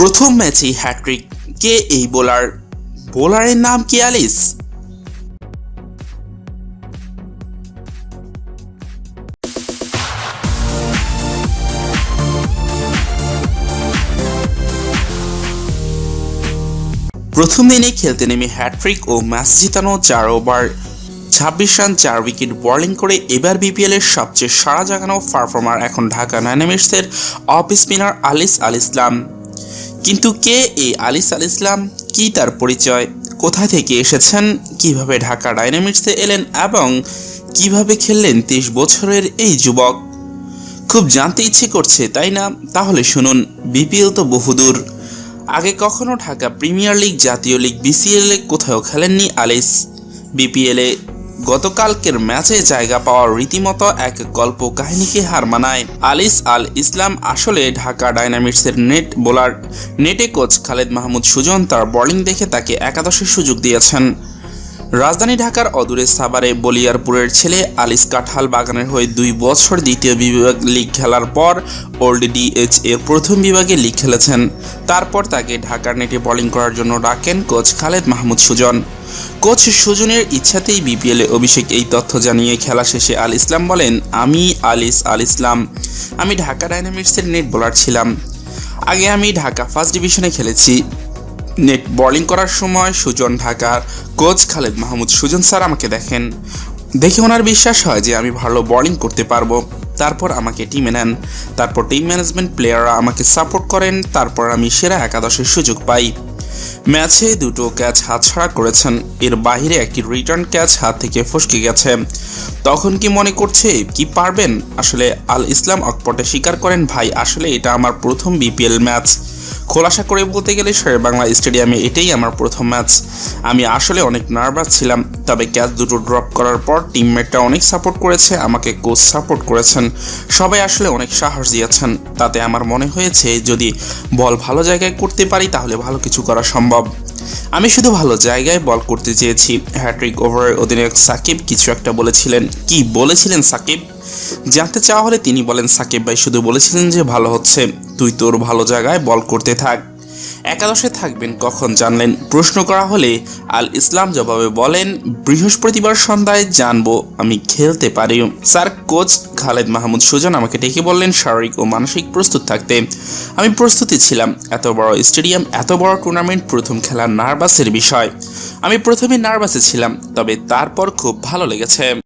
প্রথম ম্যাচেই হ্যাট্রিক কে এই বোলার? বোলারের নাম কি অ্যালিস? প্রথম দিনে খেলতে নেমে হ্যাট্রিক ও ম্যাচ জিতানো চার ওভার। ছাব্বিশ রান, চার উইকেট, বোলিং করে এবার বিপিএল এর সবচেয়ে সারা জাগানো পারফর্মার এখন ঢাকা ডায়নামিক্সের অফ স্পিনার আলিস আল ইসলাম। কিন্তু কে এই আলিস আল ইসলাম? কি তার পরিচয়? কোথা থেকে এসেছেন? কীভাবে ঢাকা ডায়নামিক্সে এলেন এবং কীভাবে খেললেন তেইশ বছরের এই যুবক? খুব জানতে ইচ্ছে করছে, তাই না? তাহলে শুনুন, বিপিএল তো বহুদূর। আগে কখনো ঢাকা প্রিমিয়ার লিগ, জাতীয় লিগ, বিসিএল কোথাও খেলেননি আলিস? বিপিএলে গতকালকের ম্যাচে জায়গা পাওয়ার রীতিমতো এক গল্প কাহিনীকে হার মানায়। আলিস আল ইসলাম আসলে ঢাকা ডায়নামিক্সের নেট বোলার। নেটে কোচ খালেদ মাহমুদ সুজন তার বোলিং দেখে তাকে একাদশের সুযোগ দিয়েছেন। রাজধানী ঢাকার অদূরে সাভারে বলিয়ারপুরের ছেলে আলিস কাঠাল বাগানের হয়ে দুই বছর দ্বিতীয় বিভাগ লিগ খেলার পর ওল্ড ডিএইচ এর প্রথম বিভাগে লিগ খেলেছেন। তারপর তাকে ঢাকার নেটে বোলিং করার জন্য ডাকেন কোচ খালেদ মাহমুদ সুজন। কোচ সুজনের ইচ্ছাতেই বিপিএলে অভিষেক এই তথ্য জানিয়ে খেলা শেষে আল ইসলাম বলেন, আমি আলিস, আল ইসলাম। আমি ঢাকা ডায়নামিক্সের নেট বোলার ছিলাম। আগে আমি ঢাকা ফার্স্ট ডিভিশনে খেলেছি। নেট বোলিং করার সময় সুজন ঢাকার কোচ খালেদ মাহমুদ। সুজন স্যার আমাকে দেখেন। দেখে ওনার বিশ্বাস হয় যে আমি ভালো বোলিং করতে পারব। তারপর আমাকে টিমে নেন। তারপর টিম ম্যানেজমেন্ট প্লেয়াররা আমাকে সাপোর্ট করেন। তারপর আমি সেরা একাদশের সুযোগ পাই। ম্যাচে দুটো ক্যাচ হাতছাড়া করেছেন। এর বাহিরে একটি রিটার্ন ক্যাচ হাত থেকে ফসকে গেছে। তখন কি মনে করছে, কি পারবেন? আসলে আল ইসলাম অকপটে স্বীকার করেন, ভাই, আসলে এটা আমার প্রথম বিপিএল ম্যাচ। খোলাসা করে বলতে গেলে শের বাংলা স্টেডিয়ামে এটাই আমার প্রথম ম্যাচ। আমি আসলে অনেক নার্ভাস ছিলাম, তবে ক্যাচ দুটো ড্রপ করার পর টিমমেটরা অনেক সাপোর্ট করেছে, আমাকে কোচ সাপোর্ট করেছেন। সবাই আসলে অনেক সাহস দিয়েছেন, তাতে আমার মনে হয়েছে যদি বল ভালো জায়গায় করতে পারি তাহলে ভালো কিছু করা সম্ভব। আমি শুধু ভালো জায়গায় বল করতে চেয়েছি। হ্যাট্রিক ওভারের অধিনায়ক সাকিব কিছু একটা বলেছিলেন। কি বলেছিলেন সাকিব? জানতে চাওয়া হলে তিনি বলেন, সাকিব ভাই শুধু বলেছিলেন যে ভালো হচ্ছে। তুই তোর ভালো জায়গায় বল করতে থাক। একাদশে থাকবেন কখন জানলেন? প্রশ্ন করা হলে আল ইসলাম জবাবে বলেন, বৃহস্পতিবার সন্ধ্যায় জানব, আমি খেলতে পারি। স্যার, কোচ খালেদ মাহমুদ সুজন আমাকে ডেকে বললেন, শারীরিক ও মানসিক প্রস্তুত থাকতে। আমি প্রস্তুতি ছিলাম। এত বড় স্টেডিয়াম, এত বড় টুর্নামেন্ট, প্রথম খেলা নার্ভাসের বিষয়। আমি প্রথমে নার্ভাসে ছিলাম, তবে তারপর খুব ভালো লেগেছে।